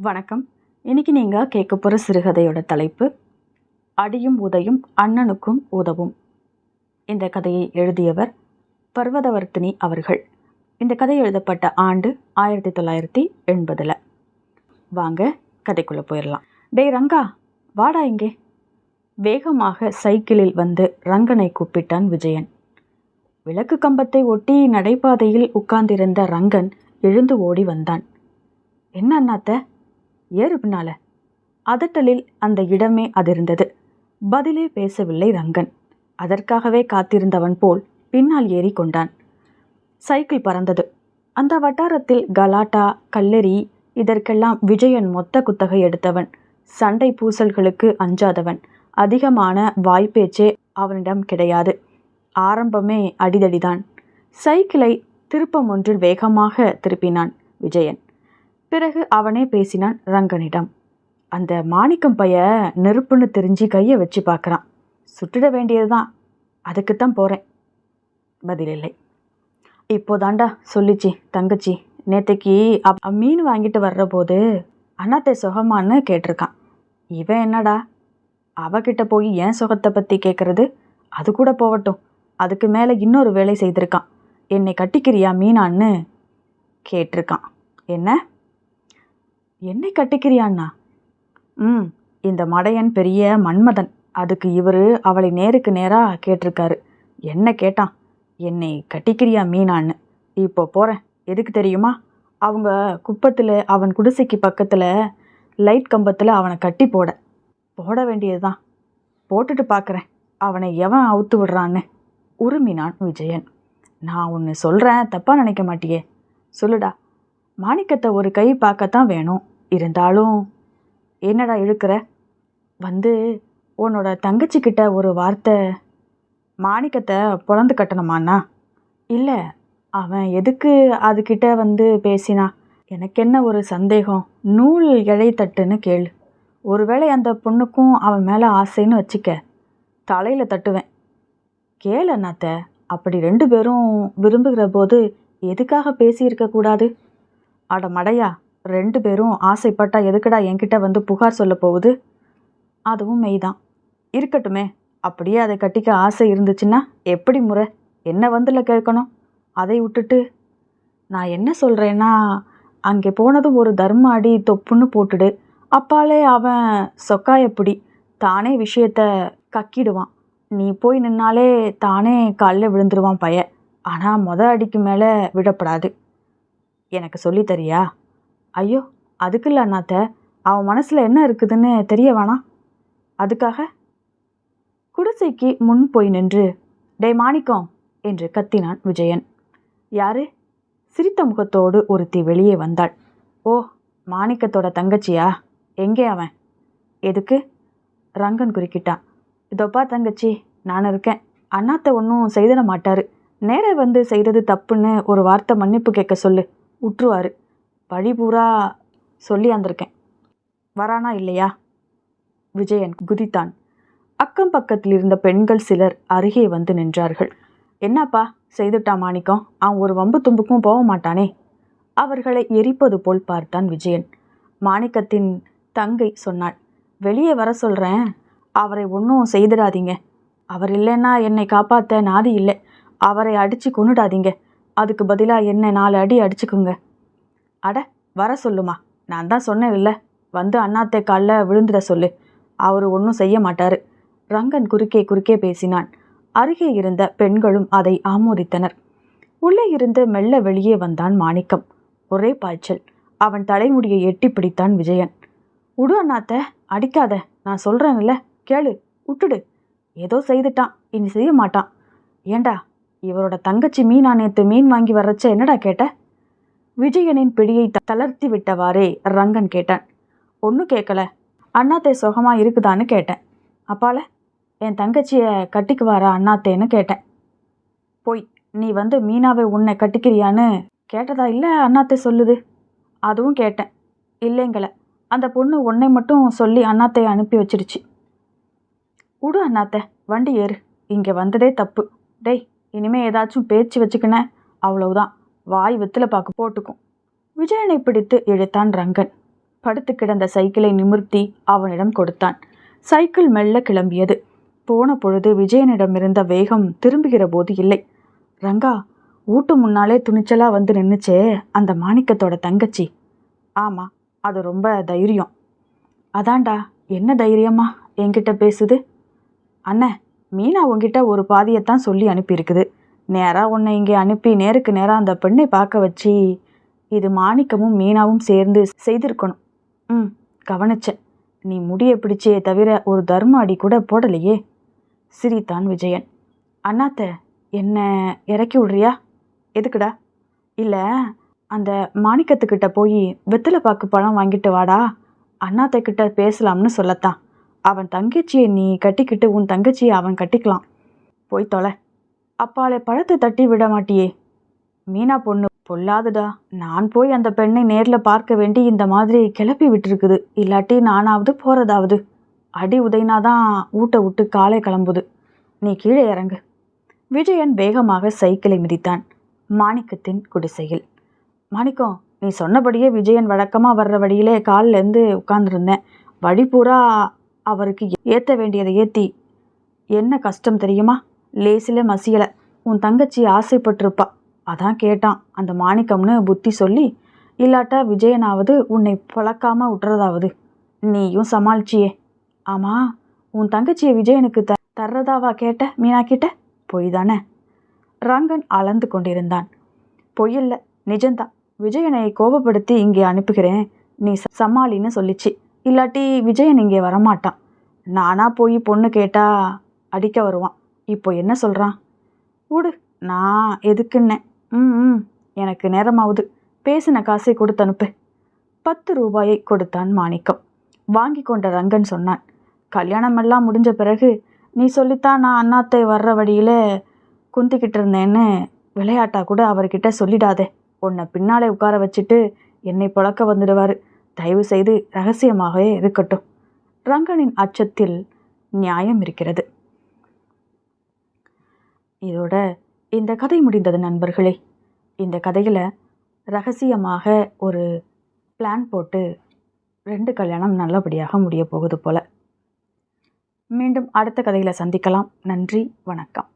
வணக்கம். இன்னைக்கு நீங்கள் கேட்க போகிற சிறுகதையோட தலைப்பு அடியும் உதையும் அண்ணனுக்கும் உதவும். இந்த கதையை எழுதியவர் பர்வதவர்த்தினி அவர்கள். இந்த கதை எழுதப்பட்ட ஆண்டு ஆயிரத்தி தொள்ளாயிரத்தி எண்பதில். வாங்க கதைக்குள்ளே போயிடலாம் டேய் ரங்கா வாடா இங்கே. வேகமாக சைக்கிளில் வந்து ரங்கனை கூப்பிட்டான் விஜயன். விளக்கு கம்பத்தை ஒட்டி நடைபாதையில் உட்கார்ந்திருந்த ரங்கன் எழுந்து ஓடி வந்தான். என்ன அண்ணாத்த? ஏறு பின்னால. அதட்டலில் அந்த இடமே அதிர்ந்தது. பதிலே பேசவில்லை ரங்கன். அதற்காகவே காத்திருந்தவன் போல் பின்னால் ஏறி கொண்டான். சைக்கிள் பறந்தது. அந்த வட்டாரத்தில் கலாட்டா கல்லெறி இதற்கெல்லாம் விஜயன் மொத்த குத்தகை எடுத்தவன். சண்டை பூசல்களுக்கு அஞ்சாதவன். அதிகமான வாய்ப்பேச்சே அவனிடம் கிடையாது. ஆரம்பமே அடிதடிதான். சைக்கிளை திருப்பம் ஒன்றில் வேகமாக திருப்பினான் விஜயன். பிறகு அவனே பேசினான் ரங்கனிடம். அந்த மாணிக்கம் பைய நெருப்புன்னு தெரிஞ்சு கையை வச்சு பார்க்குறான் சுட்டுட வேண்டியதுதான். அதுக்குத்தான் போகிறேன் பதிலில்லை இப்போதாண்டா சொல்லிச்சி தங்கச்சி. நேத்தைக்கு அப் மீன் வாங்கிட்டு வர்ற போது அண்ணாத்தை சுகமான்னு கேட்டிருக்கான். இவன் என்னடா? அவகிட்ட போய் ஏன் சுகத்தை பற்றி கேட்குறது அது கூட போகட்டும். அதுக்கு மேலே இன்னொரு வேலை செய்திருக்கான். என்னை கட்டிக்கிறியா மீனான்னு கேட்டிருக்கான். என்ன? என்னை கட்டிக்கிறியாண்ணா ம் இந்த மடையன் பெரிய மன்மதன். அதுக்கு இவர் அவளை நேருக்கு நேராக கேட்டிருக்காரு. என்ன கேட்டான்? என்னை கட்டிக்கிறியா மீனான்னு. இப்போ போகிறேன் எதுக்கு தெரியுமா? அவங்க குப்பத்தில் அவன் குடிசைக்கு பக்கத்தில் லைட் கம்பத்தில் அவனை கட்டி போட. போட வேண்டியது தான் போட்டுட்டு பார்க்குறேன் அவனை எவன் அவுத்து விடுறான்னு. உருமினான் விஜயன். நான் ஒன்று சொல்கிறேன் தப்பாக நினைக்க மாட்டியே. சொல்லுடா. மாணிக்கத்தை ஒரு கை பார்க்கத்தான் வேணும். இருந்தாலும் என்னடா இழுக்கிற? வந்து உன்னோட தங்கச்சிக்கிட்ட ஒரு வார்த்தை மாணிக்கத்தை பிறந்து கட்டணுமாண்ணா? இல்லை அவன் எதுக்கு அதுக்கிட்ட வந்து பேசினா? எனக்கு என்ன ஒரு சந்தேகம்? நூல் இழை தட்டுன்னு கேளு. ஒருவேளை அந்த பொண்ணுக்கும் அவன் மேலே ஆசைன்னு வச்சுக்க தலையில் தட்டுவேன். கேளு அண்ணாத்த. அப்படி ரெண்டு பேரும் விரும்புகிற போது எதுக்காக பேசியிருக்க கூடாது? அட மடையா ரெண்டு பேரும் ஆசைப்பட்டா எதுக்குடா என்கிட்ட வந்து புகார் சொல்ல போகுது? அதுவும் மெய்தான். இருக்கட்டுமே அப்படியே அதை கட்டிக்க ஆசை இருந்துச்சுன்னா எப்படி முறை? என்ன வந்துல கேட்கணும்? அதை விட்டுட்டு நான் என்ன சொல்கிறேன்னா அங்கே போனதும் ஒரு தர்ம அடி தொப்புன்னு போட்டுடு. அப்பாலே அவன் சொக்காயப்பிடி தானே விஷயத்த கக்கிடுவான். நீ போய் நின்னாலே தானே காலில் விழுந்துருவான் பையன். ஆனால் மொத அடிக்கு மேலே விடப்படாது. எனக்கு சொல்லித் தரியா? ஐயோ அதுக்கு இல்லை அண்ணாத்த. அவன் மனசில் என்ன இருக்குதுன்னு தெரிய வேணாம் அதுக்காக? குடிசைக்கு முன் போய் நின்று டே மாணிக்கம் என்று கத்தினான் விஜயன். யாரு? சிரித்த முகத்தோடு ஒருத்தி வெளியே வந்தாள். ஓ மாணிக்கத்தோட தங்கச்சியா? எங்கே அவன்? எதுக்கு? ரங்கன் குறுக்கிட்டான். இதோப்பா தங்கச்சி நான் இருக்கேன். அண்ணாத்த ஒன்றும் செய்திட மாட்டாரு. நேர வந்து செய்தது தப்புன்னு ஒரு வார்த்தை மன்னிப்பு கேட்க சொல்லு. உற்றுவாரு. வழி பூரா சொல்லி வந்திருக்கேன். வரானா இல்லையா? விஜயன் குதித்தான். அக்கம் பக்கத்தில் இருந்த பெண்கள் சிலர் அருகே வந்து நின்றார்கள். என்னப்பா செய்துட்டா மாணிக்கம்? அவன் ஒரு வம்பு தும்புக்கும் போக மாட்டானே? அவர்களை எரிப்பது போல் பார்த்தான் விஜயன். மாணிக்கத்தின் தங்கை சொன்னாள் வெளியே வர சொல்கிறேன் அவரை ஒன்றும் செய்திடாதீங்க. அவர் இல்லைன்னா என்னை காப்பாற்ற நாதி இல்லை. அவரை அடித்து கொண்டுடாதீங்க அதுக்கு பதிலாக என்ன நாலு அடி அடிச்சுக்குங்க. அட வர சொல்லுமா. நான் தான் சொன்னேன் இல்லை வந்து அண்ணாத்தை காலில் விழுந்துட சொல்லு. அவர் ஒன்றும் செய்ய மாட்டார். ரங்கன் குறுக்கே குறுக்கே பேசினான். அருகே இருந்த பெண்களும் அதை ஆமோதித்தனர். உள்ளே இருந்து மெல்ல வெளியே வந்தான் மாணிக்கம். ஒரே பாய்ச்சல். அவன் தலைமுடியை எட்டி பிடித்தான் விஜயன். உடு அண்ணாத்த அடிக்காத. நான் சொல்கிறேன்ல கேளு விட்டுடு ஏதோ செய்துட்டான். இனி செய்ய மாட்டான். ஏண்டா இவரோட தங்கச்சி மீனா நேத்து மீன் வாங்கி வர்றச்ச என்னடா கேட்ட? விஜயனின் பிடியை தளர்த்தி விட்டவாறே ரங்கன் கேட்டான். ஒன்றும் கேட்கல அண்ணாத்தே சுகமா இருக்குதான்னு கேட்டேன். அப்பால என் தங்கச்சியை கட்டிக்குவாரா அண்ணாத்தேன்னு கேட்டேன். போய் நீ வந்து மீனாவை உன்னை கட்டிக்கிறியான்னு கேட்டதா இல்லை அண்ணாத்தே சொல்லுது? அதுவும் கேட்டேன். இல்லைங்கள அந்த பொண்ணு உன்னை மட்டும் சொல்லி அண்ணாத்தையை அனுப்பி வச்சிருச்சு. விடு அண்ணாத்த வண்டி ஏறு. இங்கே வந்ததே தப்பு. டேய் இனிமே ஏதாச்சும் பேச்சு வச்சுக்கினேன். அவ்வளவுதான். வாய் வெத்தில பாக்கு போட்டுக்கும். விஜயனை பிடித்து இழுத்தான் ரங்கன். படுத்து கிடந்த சைக்கிளை நிமிர்த்தி அவனிடம் கொடுத்தான். சைக்கிள் மெல்ல கிளம்பியது. போன பொழுது விஜயனிடமிருந்த வேகம் திரும்புகிற போது இல்லை. ரங்கா ஊட்டு முன்னாலே துணிச்சலாக வந்து நின்றுச்சே அந்த மாணிக்கத்தோட தங்கச்சி. ஆமாம் அது ரொம்ப தைரியம். அதான்டா என்ன தைரியமா என்கிட்ட பேசுது? அண்ணே மீனா உங்ககிட்ட ஒரு பாதியைத்தான் சொல்லி அனுப்பியிருக்குது. நேராக உன்னை இங்கே அனுப்பி நேருக்கு நேராக அந்த பெண்ணை பார்க்க வச்சு இது மாணிக்கமும் மீனாவும் சேர்ந்து செய்திருக்கணும். ம் கவனிச்சேன். நீ முடியை பிடிச்சே தவிர ஒரு தர்ம அடி கூட போடலையே. சிரித்தான் விஜயன். அண்ணாத்த என்ன இறக்கி விட்றியா? எதுக்குடா? இல்லை அந்த மாணிக்கத்துக்கிட்ட போய் வெத்தலை பாக்கு பழம் வாங்கிட்டு வாடா. அண்ணாத்த கிட்ட பேசலாம்னு சொல்லத்தான். அவன் தங்கச்சியை நீ கட்டிக்கிட்டு உன் தங்கச்சியை அவன் கட்டிக்கலாம். போய் தொலை. அப்பாலே பழத்தை தட்டி விட மாட்டியே. மீனா பொண்ணு பொல்லாதுடா. நான் போய் அந்த பெண்ணை நேரில் பார்க்க வேண்டி இந்த மாதிரி கிளப்பி விட்டுருக்குது. இல்லாட்டி நானாவது போகிறதாவது அடி உதைனாதான் ஊட்ட விட்டு காலை கிளம்புது. நீ கீழே இறங்கு. விஜயன் வேகமாக சைக்கிளை மிதித்தான். மாணிக்கத்தின் குடிசையில். மாணிக்கம் நீ சொன்னபடியே விஜயன் வழக்கமாக வர்ற வழியிலே காலிலேருந்து உட்காந்துருந்தேன் வழி பூரா அவருக்கு ஏற்ற வேண்டியதை ஏற்றி என்ன கஷ்டம் தெரியுமா? லேசில மசியலை. உன் தங்கச்சி ஆசைப்பட்டிருப்பா. அதான் கேட்டான். அந்த மாணிக்கம்னு புத்தி சொல்லி இல்லாட்டா விஜயனாவது உன்னை பழக்காமல் விட்டுறதாவது. நீயும் சமாளிச்சியே. ஆமாம் உன் தங்கச்சியை விஜயனுக்கு த தர்றதாவா கேட்ட மீனா கிட்ட பொய் தானே. ரங்கன் அளந்து கொண்டிருந்தான். பொய்யில்ல நிஜந்தான் விஜயனை கோபப்படுத்தி இங்கே அனுப்புகிறேன். நீ சமாளின்னு சொல்லிச்சு. இல்லாட்டி விஜயன் இங்கே வரமாட்டான். நானா போய் பொண்ணு கேட்டால் அடிக்க வருவான். இப்போ என்ன சொல்கிறான் விடு நான் எதுக்குன்னேன் ம் ம் எனக்கு நேரமாவுது. பேசின காசை கொடுத்து அனுப்பு. பத்து ரூபாயை கொடுத்தான் மாணிக்கம். வாங்கி கொண்ட ரங்கன் சொன்னான். கல்யாணமெல்லாம் முடிஞ்ச பிறகு நீ சொல்லித்தான் நான் அண்ணாத்தை வர்ற வழியில் குந்திக்கிட்டு இருந்தேன்னு விளையாட்டா கூட அவர்கிட்ட சொல்லிடாதே. உன்னை பின்னாலே உட்கார வச்சுட்டு என்னை புழக்க வந்துடுவார். தயவு செய்து ரகசியமாகவே இருக்கட்டும். ரங்கனின் அச்சத்தில் நியாயம் இருக்கிறது. இதோட இந்த கதை முடிந்தது நண்பர்களே. இந்த கதையில் ரகசியமாக ஒரு பிளான் போட்டு ரெண்டு கல்யாணம் நல்லபடியாக முடிய போகுது போல. மீண்டும் அடுத்த கதையில் சந்திக்கலாம். நன்றி வணக்கம்.